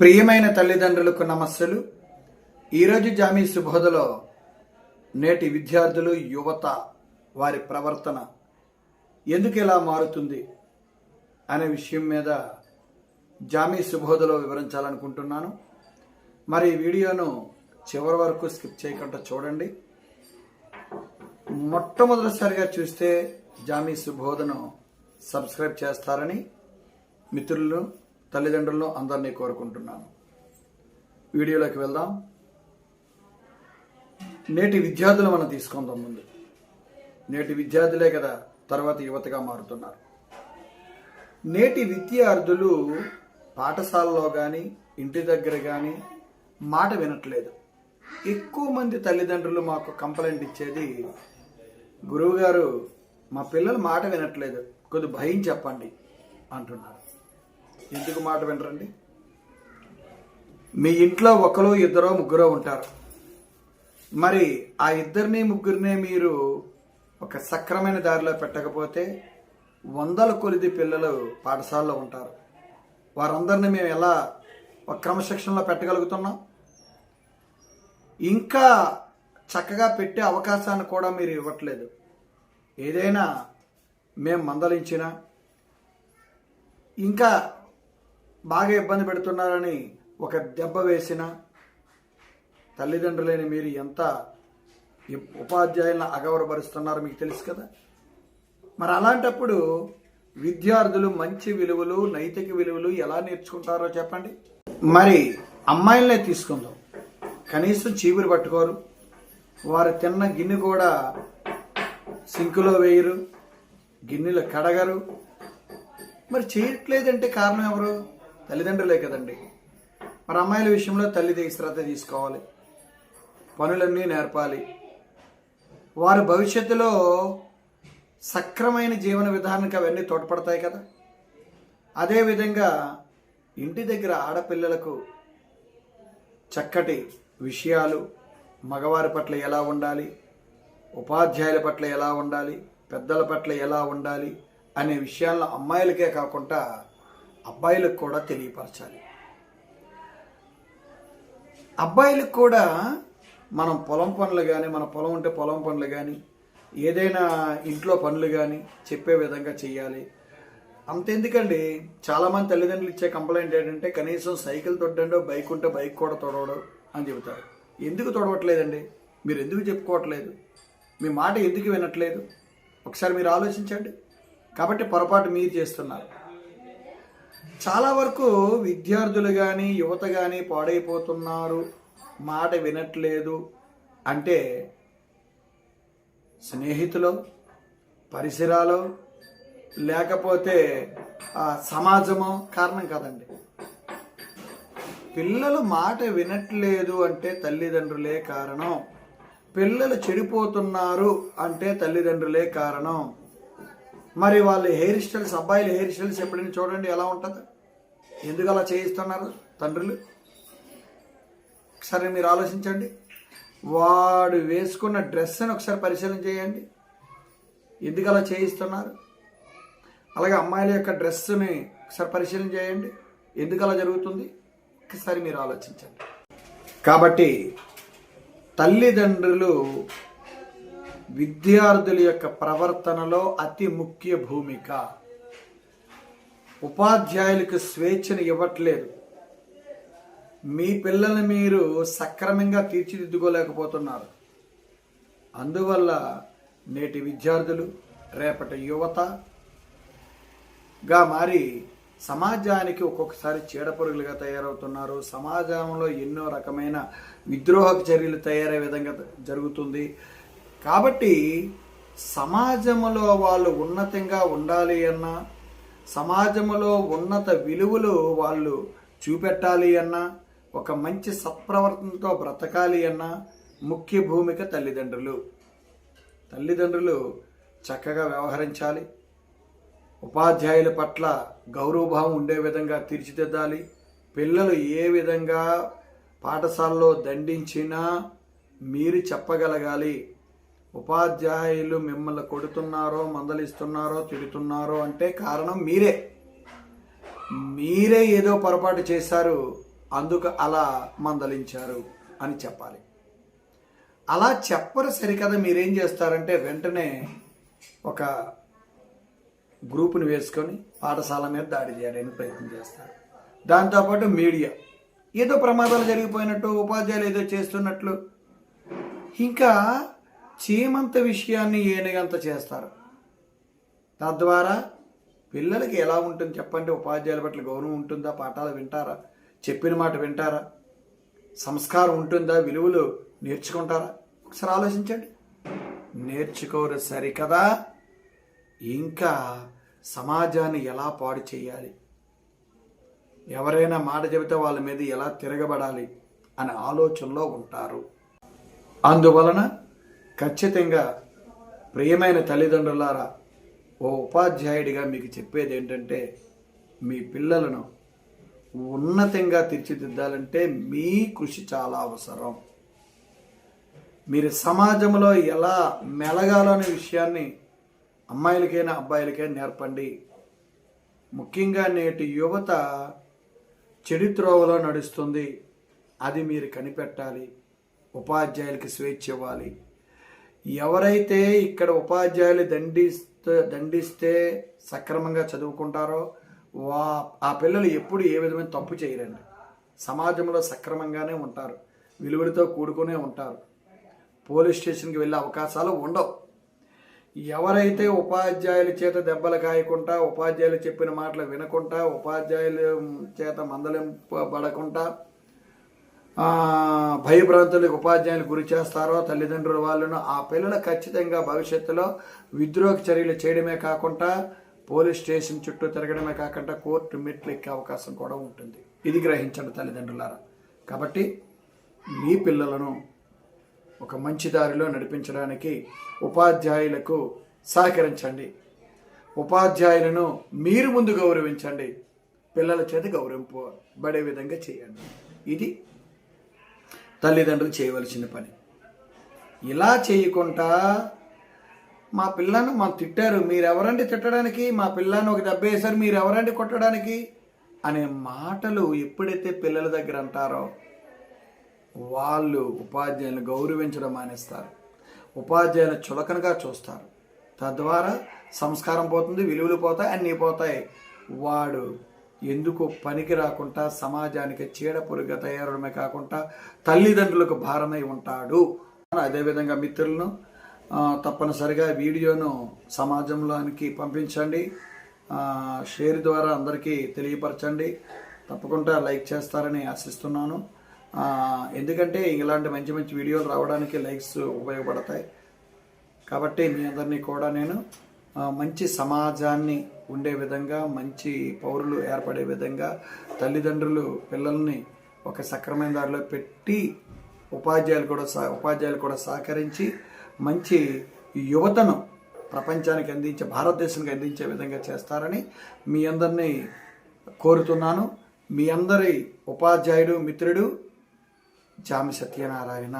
ప్రియమైన తల్లిదండ్రులకు నమస్సులు. ఈరోజు జామీ సుబోధలో నేటి విద్యార్థులు యువత వారి ప్రవర్తన ఎందుకు ఇలా మారుతుంది అనే విషయం మీద జామీ శుభోదలో వివరించాలనుకుంటున్నాను. మరి వీడియోను చివరి వరకు స్కిప్ చేయకుండా చూడండి. మొట్టమొదటిసారిగా చూస్తే జామీ సుబోధను సబ్స్క్రైబ్ చేస్తారని మిత్రులను తల్లిదండ్రులను అందరినీ కోరుకుంటున్నాను. వీడియోలోకి వెళ్దాం. నేటి విద్యార్థులు మనం తీసుకుందాం ముందు. నేటి విద్యార్థులే కదా తర్వాత యువతగా మారుతున్నారు. నేటి విద్యార్థులు పాఠశాలలో కానీ ఇంటి దగ్గర కానీ మాట వినట్లేదు. ఎక్కువ మంది తల్లిదండ్రులు మాకు కంప్లైంట్ ఇచ్చేది గురువుగారు మా పిల్లలు మాట వినట్లేదు. కొద్ది భయం చెప్పండి అంటున్నారు. ఎందుకు మాట వినరండి. మీ ఇంట్లో ఒకరు ఇద్దరో ముగ్గురో ఉంటారు. మరి ఆ ఇద్దరిని ముగ్గురిని మీరు ఒక సక్రమైన దారిలో పెట్టకపోతే వందల కొలిది పిల్లలు పాఠశాలలో ఉంటారు. వారందరిని మేము ఎలా ఒక క్రమశిక్షణలో పెట్టగలుగుతున్నాం? ఇంకా చక్కగా పెట్టే అవకాశాన్ని కూడా మీరు ఇవ్వట్లేదు. ఏదైనా మేము మందలించినా ఇంకా బాగా ఇబ్బంది పెడుతున్నారని ఒక దెబ్బ వేసిన తల్లిదండ్రులైన మీరు ఎంత ఉపాధ్యాయులను అగౌరవపరుస్తున్నారో మీకు తెలుసు కదా? మరి అలాంటప్పుడు విద్యార్థులు మంచి విలువలు నైతిక విలువలు ఎలా నేర్చుకుంటారో చెప్పండి. మరి అమ్మాయిలనే తీసుకుందాం. కనీసం చీపురు పట్టుకోరు. వారు తిన్న గిన్నె కూడా సింకులో వేయరు. గిన్నెలు కడగరు. మరి చేయట్లేదంటే కారణం ఎవరు? తల్లిదండ్రులే కదండి. మరి అమ్మాయిల విషయంలో తల్లిది శ్రద్ధ తీసుకోవాలి. పనులన్నీ నేర్పాలి. వారి భవిష్యత్తులో సక్రమైన జీవన విధానానికి అవన్నీ తోడ్పడతాయి కదా. అదేవిధంగా ఇంటి దగ్గర ఆడపిల్లలకు చక్కటి విషయాలు మగవారి పట్ల ఎలా ఉండాలి? ఉపాధ్యాయుల పట్ల ఎలా ఉండాలి? పెద్దల పట్ల ఎలా ఉండాలి? అనే విషయాలను అమ్మాయిలకే కాకుండా అబ్బాయిలకు కూడా తెలియపరచాలి. అబ్బాయిలకు కూడా మనం పొలం పనులు కానీ మన పొలం ఉంటే పొలం పనులు కానీ ఏదైనా ఇంట్లో పనులు కానీ చెప్పే విధంగా చేయాలి అంతెందుకండి చాలామంది తల్లిదండ్రులు ఇచ్చే కంప్లైంట్ ఏంటంటే కనీసం సైకిల్ తొడ్డండో బైక్ ఉంటే బైక్ కూడా తొడవడం అని చెబుతారు. ఎందుకు తొడవట్లేదండి? మీరు ఎందుకు చెప్పుకోవట్లేదు? మీ మాట ఎందుకు వినట్లేదు? ఒకసారి మీరు ఆలోచించండి. కాబట్టి పొరపాటు మీరు చేస్తున్నారు. చాలా వరకు విద్యార్థులు కానీ యువత కానీ పాడైపోతున్నారు. మాట వినట్లేదు. అంటే స్నేహితులు పరిసరాలు లేకపోతే ఆ, కారణం కదండి. పిల్లలు మాట వినట్లేదు అంటే తల్లిదండ్రులే కారణం. పిల్లలు చెడిపోతున్నారు అంటే తల్లిదండ్రులే కారణం. మరి వాళ్ళు హెయిర్ స్టైల్స్ అబ్బాయిల హెయిర్ స్టైల్స్ ఎప్పుడైనా చూడండి ఎలా ఉంటుంది? ఎందుకు అలా చేయిస్తున్నారు తండ్రులు? ఒకసారి మీరు ఆలోచించండి. వాడు వేసుకున్న డ్రెస్ని ఒకసారి పరిశీలన చేయండి. ఎందుకు అలా చేయిస్తున్నారు? అలాగే అమ్మాయిల యొక్క డ్రెస్సుని ఒకసారి పరిశీలన చేయండి. ఎందుకు అలా జరుగుతుంది? ఒకసారి మీరు ఆలోచించండి. కాబట్టి తల్లిదండ్రులు విద్యార్థుల యొక్క ప్రవర్తనలో అతి ముఖ్య భూమిక. ఉపాధ్యాయులకు స్వేచ్ఛను ఇవ్వట్లేదు. మీ పిల్లల్ని మీరు సక్రమంగా తీర్చిదిద్దుకోలేకపోతున్నారు. అందువల్ల నేటి విద్యార్థులు రేపటి యువతగా మారి సమాజానికి ఒక్కొక్కసారి చీడపురుగులుగా తయారవుతున్నారు. సమాజంలో ఎన్నో రకమైన విద్రోహక చర్యలు తయారయ్యే విధంగా జరుగుతుంది. కాబట్టి సమాజంలో వాళ్ళు ఉన్నతంగా ఉండాలి అన్నా సమాజంలో ఉన్నత విలువలు వాళ్ళు చూపెట్టాలి అన్నా ఒక మంచి సత్ప్రవర్తనతో బ్రతకాలి అన్నా ముఖ్య భూమిక తల్లిదండ్రులు. తల్లిదండ్రులు చక్కగా వ్యవహరించాలి. ఉపాధ్యాయుల పట్ల గౌరవభావం ఉండే విధంగా తీర్చిదిద్దాలి. పిల్లలు ఏ విధంగా పాఠశాలలో దండించినా మీరు చెప్పగలగాలి. ఉపాధ్యాయులు మిమ్మల్ని కొడుతున్నారో మందలిస్తున్నారో తిడుతున్నారో అంటే కారణం మీరే. మీరే ఏదో పొరపాటు చేశారు అందుకు అలా మందలించారు అని చెప్పాలి. అలా చెప్పరు సరికదా మీరేం చేస్తారంటే వెంటనే ఒక గ్రూపుని వేసుకొని పాఠశాల మీద దాడి చేయడానికి ప్రయత్నం చేస్తారు. దాంతోపాటు మీడియా. ఏదో ప్రమాదాలు జరిగిపోయినట్టు ఉపాధ్యాయులు ఏదో చేస్తున్నట్లు. ఇంకా చీమంత విషయాన్ని ఏనుగంత చేస్తారు. తద్వారా పిల్లలకి ఎలా ఉంటుంది చెప్పండి? ఉపాధ్యాయుల పట్ల గౌరవం ఉంటుందా? పాఠాలు వింటారా? చెప్పిన మాట వింటారా? సంస్కారం ఉంటుందా? విలువలు నేర్చుకుంటారా? ఒకసారి ఆలోచించండి. నేర్చుకోరు సరికదా? ఇంకా సమాజాన్ని ఎలా పాడు చేయాలి? ఎవరైనా మాట చెబితే వాళ్ళ మీద ఎలా తిరగబడాలి? అనే ఆలోచనలో ఉంటారు. అందువలన ఖచ్చితంగా ప్రియమైన తల్లిదండ్రులారా ఓ ఉపాధ్యాయుడిగా మీకు చెప్పేది ఏంటంటే మీ పిల్లలను ఉన్నతంగా తీర్చిదిద్దాలంటే మీ కృషి చాలా అవసరం. మీరు సమాజంలో ఎలా మెలగాలనే విషయాన్ని అమ్మాయిలకైనా అబ్బాయిలకైనా నేర్పండి. ముఖ్యంగా నేటి యువత చెడు త్రోవలో నడుస్తుంది. అది మీరు కనిపెట్టాలి. ఉపాధ్యాయులకి స్వేచ్ఛ ఇవ్వాలి. ఎవరైతే ఇక్కడ ఉపాధ్యాయులు దండిస్తే దండిస్తే సక్రమంగా చదువుకుంటారో వా ఆ పిల్లలు ఎప్పుడు ఏ విధమైన తప్పు చేయరండి. సమాజంలో సక్రమంగానే ఉంటారు. విలువలతో కూడుకునే ఉంటారు. పోలీస్ స్టేషన్కి వెళ్ళే అవకాశాలు ఉండవు. ఎవరైతే ఉపాధ్యాయుల చేత దెబ్బలు కాయకుండా ఉపాధ్యాయులు చెప్పిన మాటలు వినకుండా ఉపాధ్యాయుల చేత మందలింపబడకుండా భయభ్రాంతులకు ఉపాధ్యాయులు గురి చేస్తారో తల్లిదండ్రుల వాళ్ళను ఆ పిల్లలు ఖచ్చితంగా భవిష్యత్తులో విద్రోహ చర్యలు చేయడమే కాకుండా పోలీస్ స్టేషన్ చుట్టూ తిరగడమే కాకుండా కోర్టు మెట్లు ఎక్కే అవకాశం కూడా ఉంటుంది. ఇది గ్రహించండి తల్లిదండ్రులారా. కాబట్టి మీ పిల్లలను ఒక మంచి దారిలో నడిపించడానికి ఉపాధ్యాయులకు సహకరించండి. ఉపాధ్యాయులను మీరు ముందు గౌరవించండి. పిల్లల చేత గౌరవింపబడే విధంగా చేయండి. ఇది తల్లిదండ్రులు చేయవలసిన పని. ఇలా చేయకుండా మా పిల్లను మా తిట్టారు. మీరెవరండి తిట్టడానికి? మా పిల్లని ఒక దెబ్బ వేశారు. మీరు ఎవరండి కొట్టడానికి? అనే మాటలు ఎప్పుడైతే పిల్లల దగ్గర అంటారో వాళ్ళు ఉపాధ్యాయులను గౌరవించడం మానేస్తారు. ఉపాధ్యాయులను చులకనగా చూస్తారు. తద్వారా సంస్కారం పోతుంది విలువలు పోతాయి అన్నీ పోతాయి. వాడు ఎందుకు పనికి రాకుండా సమాజానికి చీడపొరుగా తయారడమే కాకుండా తల్లిదండ్రులకు భారమై ఉంటాడు. అదేవిధంగా మిత్రులను తప్పనిసరిగా వీడియోను సమాజంలోనికి పంపించండి. షేర్ ద్వారా అందరికీ తెలియపరచండి. తప్పకుండా లైక్ చేస్తారని ఆశిస్తున్నాను. ఎందుకంటే ఇలాంటి మంచి మంచి వీడియోలు రావడానికి లైక్స్ ఉపయోగపడతాయి. కాబట్టి మీ అందరినీ కూడా నేను మంచి సమాజాన్ని ఉండే విధంగా మంచి పౌరులు ఏర్పడే విధంగా తల్లిదండ్రులు పిల్లల్ని ఒక సక్రమైన దారిలో పెట్టి ఉపాధ్యాయులు కూడా సహ ఉపాధ్యాయులు కూడా సహకరించి మంచి యువతను ప్రపంచానికి అందించే భారతదేశానికి అందించే విధంగా చేస్తారని మీ అందరినీ కోరుతున్నాను. మీ అందరి ఉపాధ్యాయుడు మిత్రుడు జామి సత్యనారాయణ.